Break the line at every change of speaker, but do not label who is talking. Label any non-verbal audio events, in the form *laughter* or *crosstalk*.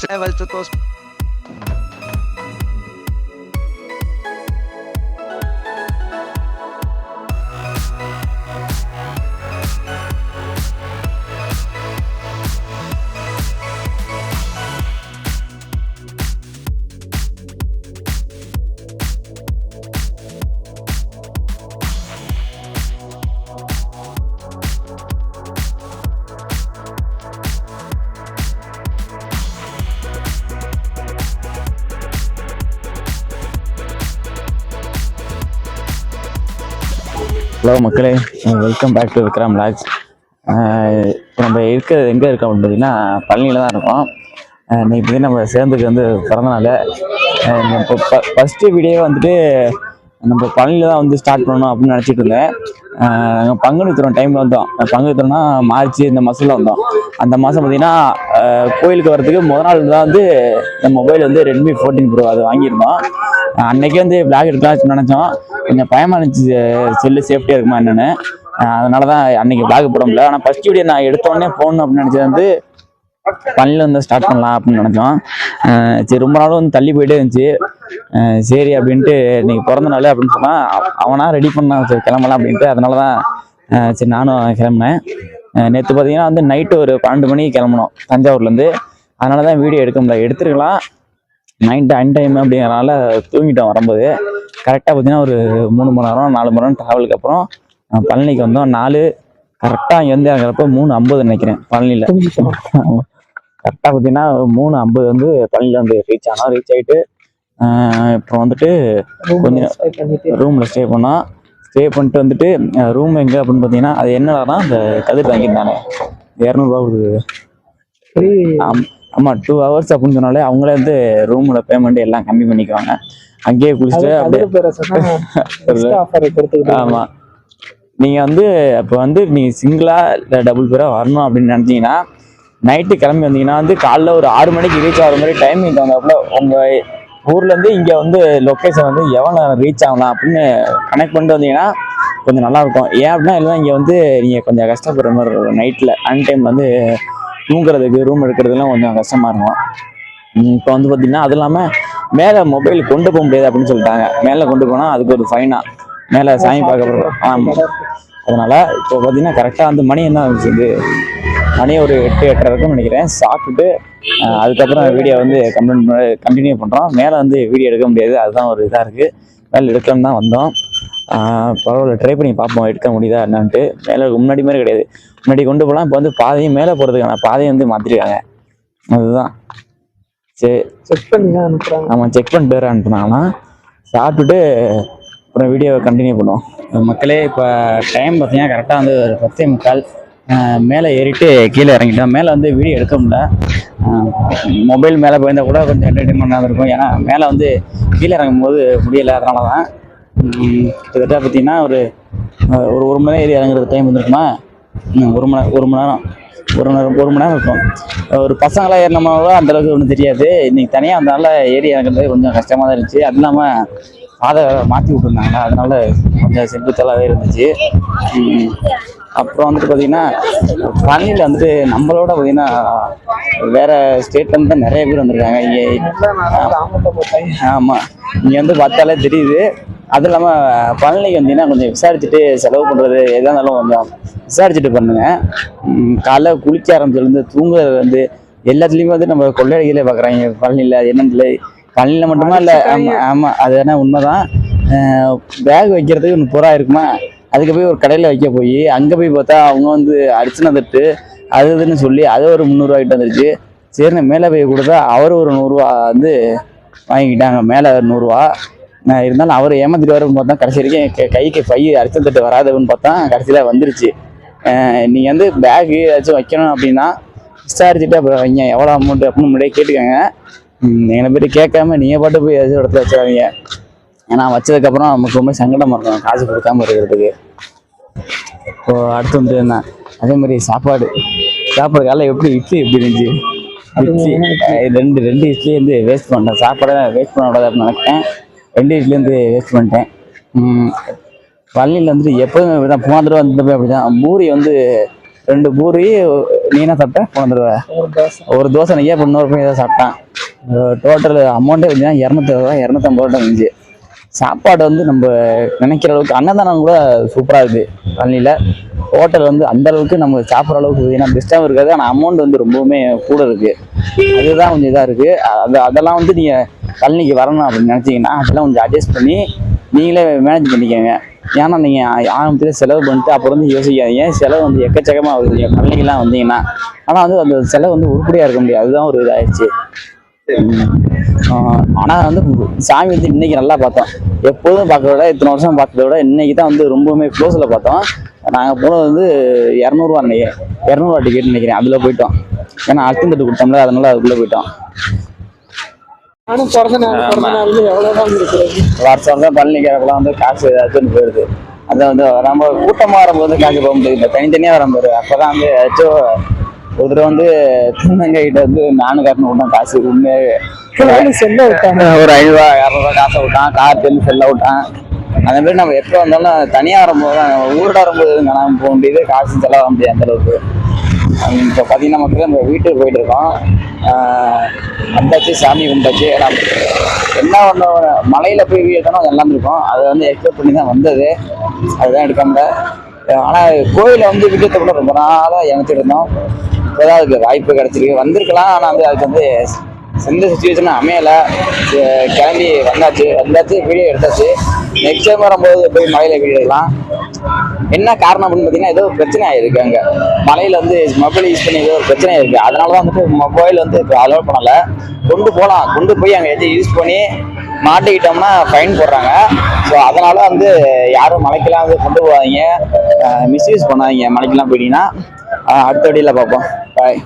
Cześć, walczę to
hello மக்களே. Welcome back to Vikram logs இப்போ நம்ம இருக்கிறது எங்கே இருக்கோம் அப்படின்னு பார்த்தீங்கன்னா பழனியில் தான் இருக்கோம். இன்னைக்கு பார்த்தீங்கன்னா நம்ம சேர்ந்துக்கு வந்து பிறந்தனால அஹ் இப்போ ஃபஸ்ட்டு வீடியோ வந்துட்டு நம்ம பழனியில் தான் வந்து ஸ்டார்ட் பண்ணணும் அப்படின்னு நினச்சிட்டு இருந்தேன். நாங்கள் நாங்க டைமில் வந்தோம். பங்குனி மார்ச் இந்த மாதத்தில் வந்தோம். அந்த மாதம் பார்த்தீங்கன்னா கோயிலுக்கு வரதுக்கு முதல் நாள் தான் வந்து இந்த மொபைல் வந்து ரெட்மி ஃபோர்டீன் ப்ரோ அது வாங்கியிருந்தோம். அன்னைக்கே வந்து பிளாக் எடுக்கலாம் நினச்சோம். கொஞ்சம் பயமா இருந்துச்சு செல்லு சேஃப்டியாக இருக்குமா என்னன்னு. அதனால தான் அன்னைக்கு பிளாக் போட முடியல. ஆனால் ஃபர்ஸ்ட் வீடியோ நான் எடுத்தோடனே போகணும் அப்படின்னு நினச்சது வந்து பள்ளியில் வந்து ஸ்டார்ட் பண்ணலாம் அப்படின்னு நினச்சோம். சரி ரொம்ப நாளும் வந்து தள்ளி போயிட்டே இருந்துச்சு. சரி அப்படின்ட்டு இன்னைக்கு பிறந்த நாள் அப்படின்னு சொன்னால் அவனா ரெடி பண்ணான் சரி கிளம்பலாம் அப்படின்ட்டு. அதனால தான் சரி நானும் கிளம்புனேன். நேற்று பார்த்தீங்கன்னா வந்து நைட்டு ஒரு பன்னெண்டு மணிக்கு கிளம்பணும் தஞ்சாவூர்லேருந்து அதனால தான் வீடியோ எடுக்க முடியல. எடுத்துருக்கலாம். நைட்டு அன் டைம் அப்படிங்கிறனால தூங்கிட்டோம் வரும்போது. கரெக்டாக பார்த்தீங்கன்னா ஒரு மூணு மணி நேரம் நாலு மணி நேரம் ட்ராவலுக்கு அப்புறம் பழனிக்கு வந்தோம். நாலு கரெக்டாக இங்கேருந்து இறங்குறப்ப மூணு ஐம்பது நினைக்கிறேன் பழனியில். கரெக்டாக பார்த்தீங்கன்னா மூணு ஐம்பது வந்து பழனியில் வந்து ரீச் ஆனோம் ரீச் ஆகிட்டு இப்போ வந்துட்டு கொஞ்சம் ரூமில் ஸ்டே பண்ணோம். ஸ்டே பண்ணிட்டு வந்துட்டு ரூம் எங்கே அப்படின்னு பார்த்தீங்கன்னா அது என்னடானா அந்த கதிர் வாங்கியிருந்தானே இரநூறுவா கொடுக்குது ஆம். ஆமாம் டூ ஹவர்ஸ் அப்படின்னு சொன்னாலே அவங்களே வந்து ரூமோட பேமெண்ட் எல்லாம் கம்மி பண்ணிக்குவாங்க. அங்கேயே குளிச்சுட்டு அப்படியே *laughs* ஆமா. நீங்க வந்து இப்போ வந்து நீங்க சிங்கிளா இல்லை டபுள் பேரா வரணும் அப்படின்னு நினைச்சீங்கன்னா நைட்டு கிளம்பி வந்தீங்கன்னா வந்து காலைல ஒரு ஆறு மணிக்கு ரீச் ஆகிற மாதிரி டைமிங் தகுந்தாப்புல உங்க ஊர்ல இருந்து இங்க வந்து லொக்கேஷன் வந்து எவ்வளோ ரீச் ஆகலாம் அப்படின்னு கனெக்ட் பண்ணிட்டு வந்தீங்கன்னா கொஞ்சம் நல்லா இருக்கும். ஏன் அப்படின்னா இல்லை இங்க வந்து நீங்க கொஞ்சம் கஷ்டப்படுற மாதிரி இருக்கும். நைட்ல அன் டைம் வந்து தூங்குறதுக்கு ரூம் எடுக்கிறதுலாம் கொஞ்சம் கஷ்டமாக இருக்கும். இப்போ வந்து பார்த்தீங்கன்னா அது இல்லாமல் மேலே மொபைல் கொண்டு போக முடியாது அப்படின்னு சொல்லிட்டாங்க. மேலே கொண்டு போனால் அதுக்கு ஒரு ஃபைனாக மேலே சாமி பார்க்க போகிறோம் ஆமாம் இப்போ பார்த்தீங்கன்னா கரெக்டாக வந்து மணி என்ன ஆகுது மணி ஒரு எட்டு எட்டரை இருக்கும்னு நினைக்கிறேன். சாப்பிட்டுட்டு அதுக்கப்புறம் வீடியோ வந்து கம்ப்ளீட் கண்டினியூ பண்ணுறோம் மேலே வந்து வீடியோ எடுக்க முடியாது. அதுதான் ஒரு இதாக இருக்குது மேலே எடுக்கலாம்னு தான் வந்தோம். பரவாயில்ல. ட்ரை பண்ணி பார்ப்போம் எடுக்க முடியுதா என்னன்ட்டு. மேலே முன்னாடி மாதிரி கிடையாது. முன்னாடி கொண்டு போகலாம் இப்போ வந்து பாதையும் மேலே போகிறதுக்கான பாதையை வந்து மாற்றிருக்காங்க அதுதான். சரி.
செக் பண்ணி தான் அனுப்புறாங்க.
ஆமாம் செக் பண்ணிட்டு வேறு அனுப்புனாங்கன்னா சாப்பிட்டுட்டு அப்புறம் வீடியோவை கண்டினியூ பண்ணுவோம். மக்களே இப்போ டைம் பார்த்தீங்கன்னா கரெக்டாக வந்து ஒரு பத்தே முக்கால் மேலே ஏறிட்டு கீழே இறங்கிட்டோம். மேலே வந்து வீடியோ எடுக்க முடியல. மொபைல் மேலே போயிருந்தா கூட கொஞ்சம் என்டர்டைன்மெண்ட்டாக இருக்கும். ஏன்னா மேலே வந்து கீழே இறங்கும் போது முடியலை அதனால தான் கிட்டத்தட்ட பார்த்தீங்கன்னா ஒரு ஒரு ஒரு மணி நேரம் ஏறி இறங்குறது டைம் வந்துருக்குமா ஒரு மணி ஒரு மணி நேரம். ஒரு மணி நேரம் ஒரு மணி நேரம் இருக்கும். ஒரு பசங்களாம் ஏறினோம்னா அந்த அளவுக்கு ஒன்றும் தெரியாது. இன்னைக்கு தனியாக வந்தனால ஏறி இறங்குறது கொஞ்சம் கஷ்டமாக தான் இருந்துச்சு. அது இல்லாமல் பாதை மாற்றி விட்டுருந்தாங்க. அதனால கொஞ்சம் செங்குத்தலாகவே இருந்துச்சு. அப்புறம் வந்துட்டு பார்த்தீங்கன்னா பழனியில் வந்துட்டு நம்மளோட பார்த்தீங்கன்னா வேற ஸ்டேட்லேருந்து தான் நிறைய பேர் வந்திருக்காங்க. இங்கே ஆமாம் இங்கே வந்து பார்த்தாலே தெரியுது. அது இல்லாமல் பழனிக்கு வந்தீங்கன்னா கொஞ்சம் விசாரிச்சுட்டு செலவு பண்ணுறது எதாக இருந்தாலும் கொஞ்சம் விசாரிச்சுட்டு பண்ணுங்க. காலைல குளிக்க ஆரம்பிச்சிலேருந்து தூங்குறது வந்து எல்லாத்துலேயுமே வந்து நம்ம கொள்ளையடிகளே பார்க்குறாங்க பழனியில் அது என்னன்னு தெரியல. பழனியில் மட்டுமா இல்லை ஆமாம் ஆமாம் அது என்ன உண்மைதான். பேக் வைக்கிறதுக்கு முப்பது ரூபா இருக்குமா? அதுக்கு போய் ஒரு கடையில் வைக்க போய் அங்கே போய் பார்த்தா அவங்க வந்து அரிச்சனை தட்டு அது இதுன்னு சொல்லி அது ஒரு முந்நூறுவாய்ட்டு வந்துருச்சு. சரின்னு மேலே போய் கொடுத்தா அவர் ஒரு நூறுரூவா வந்து வாங்கிக்கிட்டாங்க. மேலே நூறுரூவா இருந்தாலும் அவர் ஏமாத்திட்டு வரும்னு பார்த்தா கடைசி வரைக்கும் கைக்கு பை அரிச்சல் தட்டு வராதுன்னு பார்த்தா கடைசியில் வந்துருச்சு. நீங்கள் வந்து பேக் ஏதாச்சும் வைக்கணும் அப்படின்னா விசாரிச்சுட்டு அப்புறம் வைங்க. எவ்வளோ அமௌண்ட் அப்படின்னு முன்னாடியே கேட்டுக்கோங்க. எங்களை போய் கேட்காம நீங்கள் பாட்டு போய் ஏதாச்சும் இடத்துல வச்சிடாதீங்க. ஏன்னா வச்சதுக்கப்புறம் நமக்கு ரொம்ப சங்கடமாக இருக்கும். காசு கொடுக்காம இருக்கிறதுக்கு. இப்போ அடுத்து வந்து என்ன? அதே மாதிரி சாப்பாடு. சாப்பாடு காலைல எப்படி இட்லி எப்படி இருந்துச்சு? இட்லி ரெண்டு ரெண்டு இட்லி வந்து வேஸ்ட் பண்ணிட்டேன் சாப்பாடை வேஸ்ட் பண்ணக்கூடாது அப்படின்னு நினைக்கிறேன். வந்து வேஸ்ட் பண்ணிட்டேன். பள்ளியில் வந்துட்டு எப்போதும் இப்படி தான் போன தடவை வந்தப்போ அப்படி தான் பூரி வந்து ரெண்டு பூரி நீ என்ன சாப்பிட்ட? போன தடவை.
ஒரு தோசை.
நெய்யா இப்போ இன்னொரு போய் தான் சாப்பிட்டேன். டோட்டல் அமௌண்ட்டே பார்த்தீங்கன்னா இரநூத்தி ரூபா இரநூத்தம்பது ரூபா இருந்துச்சு. சாப்பாடு வந்து நம்ம நினைக்கிற அளவுக்கு அன்னதானம் கூட சூப்பராக இருக்குது பழனியில் ஹோட்டல் வந்து அந்த அளவுக்கு நம்ம சாப்பிட்ற அளவுக்கு ஏன்னா பெஸ்ட்டாகவும் இருக்காது. ஆனால் அமௌண்ட் வந்து ரொம்பவுமே கூட இருக்குது அதுதான் கொஞ்சம் இதாக இருக்குது அது அதெல்லாம் வந்து நீங்கள் பழனிக்கு வரணும் அப்படின்னு நினச்சிங்கன்னா அதெல்லாம் கொஞ்சம் அட்ஜஸ்ட் பண்ணி நீங்களே மேனேஜ் பண்ணிக்கோங்க. ஏன்னா நீங்கள் ஆரம்பத்தில் செலவு பண்ணிட்டு அப்புறம் வந்து யோசிக்காதீங்க. செலவு வந்து எக்கச்சக்கமாக வருது. நீங்கள் பழனிக்கெலாம் வந்தீங்கன்னா. ஆனால் வந்து அந்த செலவு வந்து உருப்படியாக இருக்க முடியாது. அதுதான் ஒரு இதாகிடுச்சு ஆனால் வந்து சாமி வந்து இன்னைக்கு நல்லா பார்த்தோம். எப்போதும் பார்க்கறத விட இத்தனை வருஷம் பார்த்ததை விட இன்னைக்கு தான் வந்து ரொம்பவுமே க்ளோஸில் பார்த்தோம். நாங்கள் போனது வந்து இரநூறுவா நினைக்கிறேன். இரநூறுவா டிக்கெட் நினைக்கிறேன். அதில் போயிட்டோம். ஏன்னா அர்த்தம் தட்டு கொடுத்தோம்ல அதனால அதுக்குள்ளே போயிட்டோம். வருஷம் வருஷம் பழனி கிழப்பெல்லாம் வந்து காசு ஏதாச்சும் போயிடுது. அதை வந்து நம்ம கூட்டமாக வரும்போது காசு போக முடியாது. இந்த தனித்தனியாக வரும்போது அப்போ தான் வந்து ஏதாச்சும் ஒரு தடவை வந்து திருநங்கைகிட்ட வந்து நானு காட்டணும் விட்டோம் காசு உண்மையாகவே
செல்ல விட்டாங்க. *laughs*
ஒரு ஐநூறுவா இரநூறுவா காசை விட்டான். கார் தெரிஞ்சு செல்ல விட்டான். அந்த மாதிரி நம்ம எப்போ வந்தாலும் தனியாக வரும்போது தான் ஊரோட வரும்போது காணாம போக முடியுது காசு செலவு வர முடியாது அந்த அளவுக்கு. இப்போ பார்த்தீங்கன்னா மக்கள் நம்ம வீட்டுக்கு போயிட்டு இருக்கோம் வந்தாச்சு சாமி கும்பிட்டாச்சு. ஏன்னா என்ன ஒன்று மலையில் போய் வீடு எடுத்தோம் எல்லாம் இருக்கும். அதை வந்து எக்ஸ்பெக்ட் பண்ணி தான் வந்தது. அதுதான் எடுக்க முடியல ஆனால் கோயிலில் வந்து விஜயத்தை கூட ரொம்ப நாளாக இணைச்சிட்டு இருந்தோம் இப்போதான் அதுக்கு வாய்ப்பு கிடச்சிருக்கு. வந்திருக்கலாம் ஆனால் வந்து அதுக்கு வந்து எந்த சுச்சுவேஷனும் அமையலை. கிளம்பி வந்தாச்சு. வந்தாச்சு வீடியோ எடுத்தாச்சு. நெக்ஸ்ட் டைம் வரும்போது போய் மலையில் வீடியோ எடுக்கலாம். என்ன காரணம் அப்படின்னு பார்த்தீங்கன்னா ஏதோ ஒரு பிரச்சனை ஆயிருக்கு அங்கே. மலையில் வந்து மொபைல் யூஸ் பண்ணி ஏதோ ஒரு பிரச்சனை இருக்கு. அதனால தான் வந்துட்டு மொபைல் வந்து இப்போ அலோவ் பண்ணலை. கொண்டு போகலாம் கொண்டு போய் அங்கே எதாச்சும் யூஸ் பண்ணி மாட்டிக்கிட்டோம்னா ஃபைன் போடுறாங்க. ஸோ அதனால் வந்து யாரும் மலைக்கெல்லாம் வந்து கொண்டு போகாதீங்க. மிஸ்யூஸ் பண்ணாதீங்க மலைக்கெல்லாம் போயிட்டீங்கன்னா. அடுத்த வழியில் பார்ப்போம். பாய்